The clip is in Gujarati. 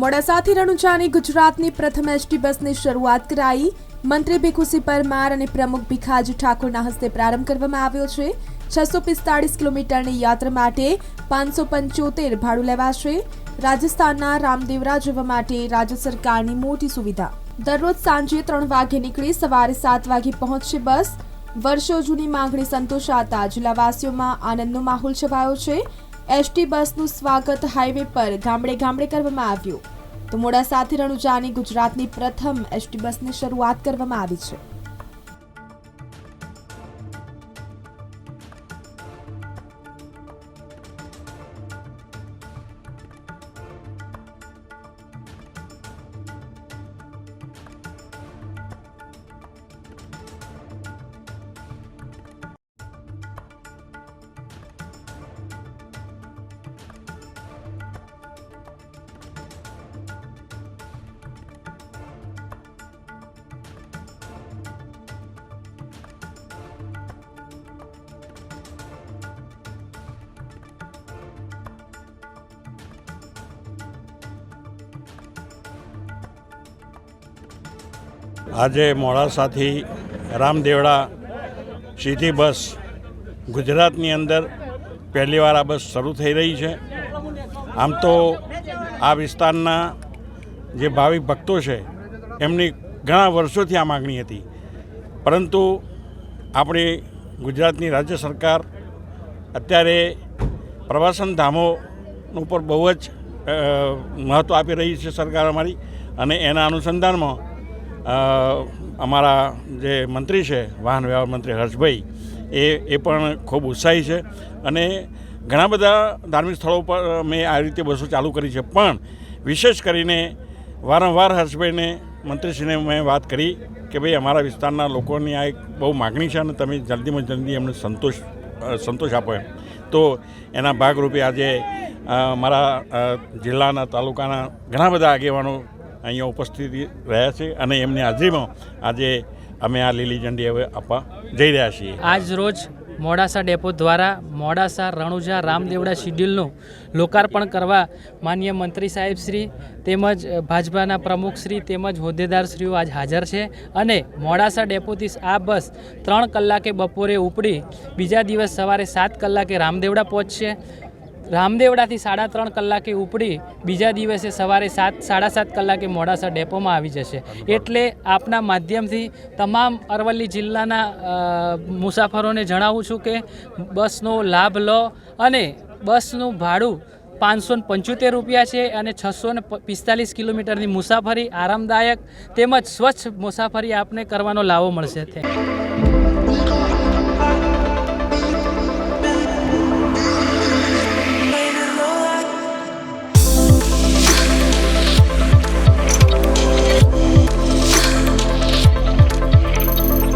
મોડાસાથી રણુજાની ગુજરાતની પ્રથમ એસટી બસની શરૂઆત કરાઈ. મંત્રી ભીખુસિંહ પરમાર અને પ્રમુખ ભીખાજી ઠાકોરના હસ્તે પ્રારંભ કરવામાં આવ્યો છે. છસો પિસ્તાળીસ કિલોમીટરની યાત્રા માટે પાંચસો પંચોતેર ભાડું લેવાશે. રાજસ્થાનના રામદેવરા જવા માટે રાજ્ય સરકારની મોટી સુવિધા. દરરોજ સાંજે ત્રણ વાગે નીકળી સવારે સાત વાગે પહોંચશે બસ. વર્ષો જૂની માંગણી સંતોષાતા જિલ્લાવાસીઓમાં આનંદનો માહોલ છવાયો છે. એસટી બસનું સ્વાગત હાઈવે પર ગામડે ગામડે કરવામાં આવ્યું. તો મોડાસાથી રણુજાની ગુજરાતની પ્રથમ એસટી બસની શરૂઆત કરવામાં આવી છે. આજે મોડાસાથી રામદેવડા સીધી બસ ગુજરાતની અંદર પહેલીવાર આ બસ શરૂ થઈ રહી છે. આમ તો આ વિસ્તારના જે ભાવિક ભક્તો છે, એમની ઘણા વર્ષોથી આ માગણી હતી. પરંતુ આપણી ગુજરાતની રાજ્ય સરકાર અત્યારે પ્રવાસન ધામો ઉપર બહુ જ મહત્ત્વ આપી રહી છે સરકાર અમારી અને એના અનુસંધાનમાં અમારા જે મંત્રી છે, વાહન વ્યવહાર મંત્રી હર્ષભાઈ, એ એ પણ ખૂબ ઉત્સાહી છે. અને ઘણા બધા ધાર્મિક સ્થળો પર મેં આ રીતે બસો ચાલુ કરી છે. પણ વિશેષ કરીને વારંવાર હર્ષભાઈને, મંત્રીશ્રીને મેં વાત કરી કે ભાઈ, અમારા વિસ્તારના લોકોની આ એક બહુ માગણી છે અને તમે જલ્દીમાં જલ્દી એમને સંતોષ સંતોષ આપો એમ. તો એના ભાગરૂપે આજે મારા જિલ્લાના તાલુકાના ઘણા બધા આગેવાનો અહીંયા ઉપસ્થિત રહ્યા છે અને એમની હાજરીમાં આજે અમે આ લીલી ઝંડી હવે આપવા જઈ રહ્યા છીએ. આજ રોજ મોડાસા ડેપો દ્વારા મોડાસા રણુજા રામદેવડા શિડ્યુલનું લોકાર્પણ કરવા માન્ય મંત્રી સાહેબ શ્રી તેમજ ભાજપાના પ્રમુખશ્રી તેમજ હોદ્દેદારશ્રીઓ આજ હાજર છે અને મોડાસા ડેપોથી આ બસ ત્રણ કલાકે બપોરે ઉપડી બીજા દિવસ સવારે સાત કલાકે રામદેવડા પહોંચશે. રામદેવડાથી સાડા ત્રણ કલાકે ઉપડી બીજા દિવસે સવારે સાત સાડા સાત કલાકે મોડાસા ડેપોમાં આવી જશે. એટલે આપના માધ્યમથી તમામ અરવલ્લી જિલ્લાના મુસાફરોને જણાવું છું કે બસનો લાભ લો અને બસનું ભાડું પાંચસો પંચોતેર રૂપિયા છે અને છસો ને પિસ્તાલીસ કિલોમીટરની મુસાફરી આરામદાયક તેમજ સ્વચ્છ મુસાફરી આપને કરવાનો લાવો મળશે.